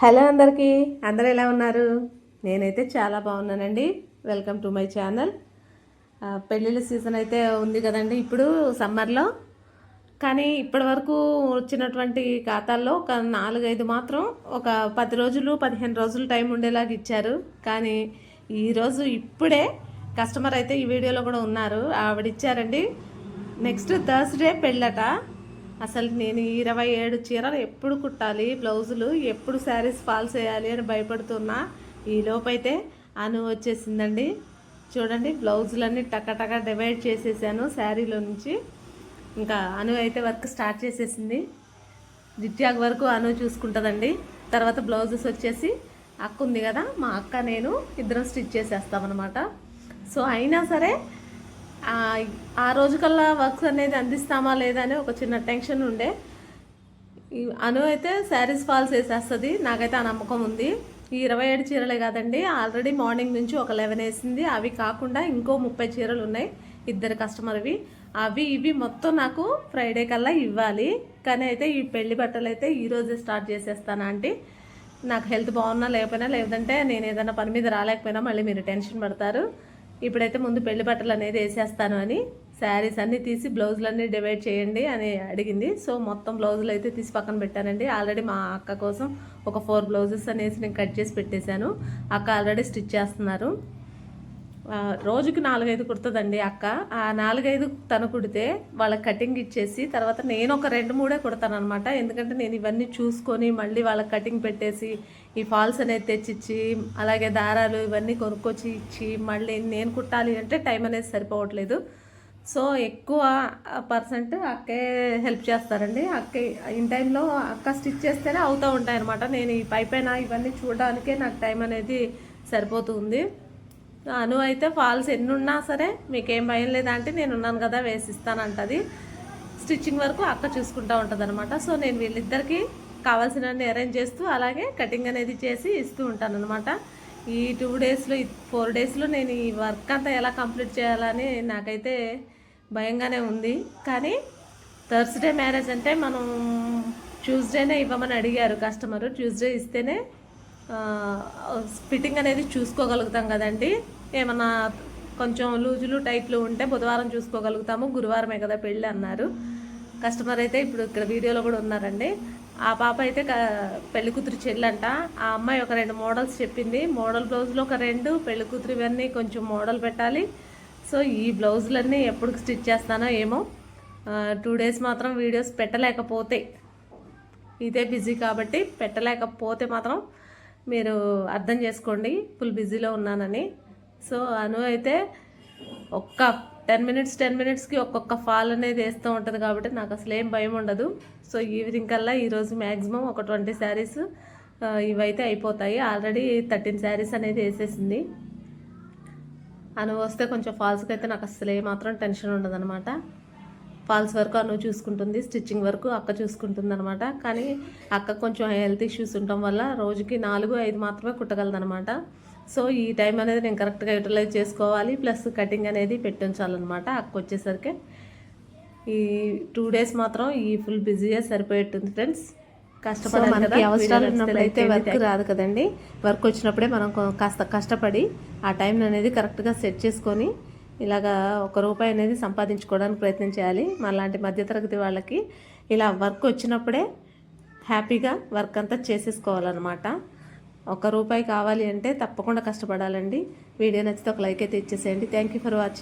Hello అందరికీ. అందరూ ఎలా ఉన్నారు? నేనైతే చాలా బాగున్నానండి. వెల్కమ్ టు మై ఛానల్ పెళ్ళిళ్ళ సీజన్ అయితే ఉంది కదండి ఇప్పుడు సమ్మర్లో కానీ ఇప్పటి వరకు వచ్చినటువంటి ఖాతాల్లో ఒక నాలుగైదు మాత్రం ఒక పది రోజులు పదిహేను రోజులు టైం ఉండేలాగా ఇచ్చారు. కానీ ఈరోజు ఇప్పుడే కస్టమర్ అయితే ఈ వీడియోలో కూడా ఉన్నారు. ఆవిడ ఇచ్చారండి నెక్స్ట్ థర్స్డే పెళ్ళట. అసలు నేను ఇరవై ఏడు చీరలు ఎప్పుడు కుట్టాలి బ్లౌజులు ఎప్పుడు శారీస్ ఫాల్స్ వేయాలి అని భయపడుతున్నా. ఈ లోపైతే అను వచ్చేసిందండి. చూడండి బ్లౌజులన్నీ టకటక డివైడ్ చేసేసాను శారీలో నుంచి. ఇంకా అను అయితే వర్క్ స్టార్ట్ చేసేసింది. జిట్యాగ్ వరకు అను చూసుకుంటుందండి. తర్వాత బ్లౌజెస్ వచ్చేసి అక్క ఉంది కదా మా అక్క నేను ఇద్దరం స్టిచ్ చేసేస్తామన్నమాట. సో అయినా సరే ఆ, రోజుకల్లా వర్క్స్ అనేది అందిస్తామా లేదా అని ఒక చిన్న టెన్షన్ ఉండే. అను అయితే శారీస్ ఫాల్స్ వేసేస్తుంది నాకైతే ఆ నమ్మకం ఉంది. ఈ ఇరవై ఏడు చీరలే కాదండి ఆల్రెడీ మార్నింగ్ నుంచి ఒక లెవెన్ వేసింది. అవి కాకుండా ఇంకో ముప్పై చీరలు ఉన్నాయి ఇద్దరు కస్టమర్వి. అవి ఇవి మొత్తం నాకు ఫ్రైడే కల్లా ఇవ్వాలి. కానీ అయితే ఈ పెళ్ళి బట్టలు అయితే ఈరోజే స్టార్ట్ చేసేస్తాను ఆంటీ నాకు హెల్త్ బాగున్నా లేకపోయినా లేదంటే నేను ఏదైనా పని మీద రాలేకపోయినా మళ్ళీ మీరు టెన్షన్ పడతారు. ఇప్పుడైతే ముందు పెళ్ళి బట్టలు అనేది వేసేస్తాను అని. శారీస్ అన్నీ తీసి బ్లౌజులు అన్నీ డివైడ్ చేయండి అని అడిగింది. సో మొత్తం బ్లౌజులు అయితే తీసి పక్కన పెట్టానండి. ఆల్రెడీ మా అక్క కోసం ఒక ఫోర్ బ్లౌజెస్ అనేసి నేను కట్ చేసి పెట్టేశాను. అక్క ఆల్రెడీ స్టిచ్ చేస్తున్నారు. రోజుకి నాలుగైదు కుడుతుందండి అక్క. ఆ నాలుగైదు తను కుడితే వాళ్ళకి కటింగ్ ఇచ్చేసి తర్వాత నేను ఒక రెండు మూడే కుడతానమాట ఎందుకంటే నేను ఇవన్నీ చూసుకొని మళ్ళీ వాళ్ళకి కటింగ్ పెట్టేసి ఈ ఫాల్స్ అనేది తెచ్చిచ్చి అలాగే దారాలు ఇవన్నీ కొనుక్కొచ్చి ఇచ్చి మళ్ళీ నేను కుట్టాలి అంటే టైం అనేది సరిపోవట్లేదు. సో ఎక్కువ పర్సెంట్ అక్కే హెల్ప్ చేస్తారండి. అక్కే ఇన్ టైంలో అక్క స్టిచ్ చేస్తేనే అవుతూ ఉంటాయన్నమాట. నేను ఈ పైపైన ఇవన్నీ చూడడానికే నాకు టైం అనేది సరిపోతుంది. అను అయితే ఫాల్స్ ఎన్ని ఉన్నా సరే మీకేం భయం లేదా అంటే నేను ఉన్నాను కదా వేసిస్తానంటది. స్టిచ్చింగ్ వరకు అక్క చూసుకుంటూ ఉంటుంది అనమాట సో నేను వీళ్ళిద్దరికి కావాల్సినవన్నీ అరేంజ్ చేస్తూ అలాగే కటింగ్ అనేది చేసి ఇస్తూ ఉంటాను అనమాట ఈ టూ డేస్లో ఈ ఫోర్ డేస్లో నేను ఈ వర్క్ అంతా ఎలా కంప్లీట్ చేయాలని నాకైతే భయంగానే ఉంది. కానీ థర్స్డే మ్యారేజ్ అంటే మనం ట్యూస్డేనే ఇవ్వమని అడిగారు కస్టమర్. ట్యూస్డే ఇస్తేనే ఫిట్టింగ్ అనేది చూసుకోగలుగుతాం కదండి. ఏమన్నా కొంచెం లూజులు టైట్లు ఉంటే బుధవారం చూసుకోగలుగుతాము గురువారమే కదా పెళ్ళి అన్నారు. కస్టమర్ అయితే ఇప్పుడు ఇక్కడ వీడియోలో కూడా ఉన్నారండి. ఆ పాప అయితే పెళ్ళి కూతురు చెల్లంట. ఆ అమ్మాయి ఒక రెండు మోడల్స్ చెప్పింది. మోడల్ బ్లౌజ్లో ఒక రెండు పెళ్ళి కూతురు ఇవన్నీ కొంచెం మోడల్ పెట్టాలి. సో ఈ బ్లౌజులన్నీ ఎప్పుడు స్టిచ్ చేస్తానో ఏమో టూ డేస్ మాత్రం వీడియోస్ పెట్టలేకపోతే ఇదే బిజీ కాబట్టి పెట్టలేకపోతే మాత్రం మీరు అర్థం చేసుకోండి. ఫుల్ బిజీలో ఉన్నానని. సో అను అయితే ఒక్క టెన్ మినిట్స్ టెన్ మినిట్స్కి ఒక్కొక్క ఫాల్ అనేది వేస్తూ ఉంటుంది కాబట్టి నాకు అసలు ఏం భయం ఉండదు. సో ఈవినింగ్ కల్లా ఈరోజు మ్యాక్సిమం ఒక ట్వంటీ శారీస్ ఇవైతే అయిపోతాయి. ఆల్రెడీ థర్టీన్ శారీస్ అనేది వేసేసింది. అను వస్తే కొంచెం ఫాల్స్కి అయితే నాకు అసలు ఏమాత్రం టెన్షన్ ఉండదన్నమాట. ఫాల్స్ వరకు అను చూసుకుంటుంది స్టిచ్చింగ్ వరకు అక్క చూసుకుంటుంది అనమాట కానీ అక్క కొంచెం హెల్త్ ఇష్యూస్ ఉండటం వల్ల రోజుకి నాలుగు ఐదు మాత్రమే కుట్టగలదనమాట సో ఈ టైం అనేది నేను కరెక్ట్గా యూటిలైజ్ చేసుకోవాలి. ప్లస్ కటింగ్ అనేది పెట్టించాలన్నమాట అక్క వచ్చేసరికి. ఈ టూ డేస్ మాత్రం ఈ ఫుల్ బిజీగా సరిపోయేట్టుంది ఫ్రెండ్స్. కష్టపడాలి మనకి అవసరాలు ఉన్నప్పుడు అయితే వర్క్ రాదు కదండి. వర్క్ వచ్చినప్పుడే మనం కాస్త కష్టపడి ఆ టైం అనేది కరెక్ట్గా సెట్ చేసుకొని ఇలాగా ఒక రూపాయి అనేది సంపాదించుకోవడానికి ప్రయత్నం చేయాలి. మనలాంటి మధ్యతరగతి వాళ్ళకి ఇలా వర్క్ వచ్చినప్పుడే హ్యాపీగా వర్క్ అంతా చేసేసుకోవాలన్నమాట. ఒక రూపాయి కావాలి అంటే తప్పకుండా కష్టపడాలండి. వీడియో నచ్చితే ఒక లైక్ అయితే ఇచ్చేసేయండి. Thank you for watching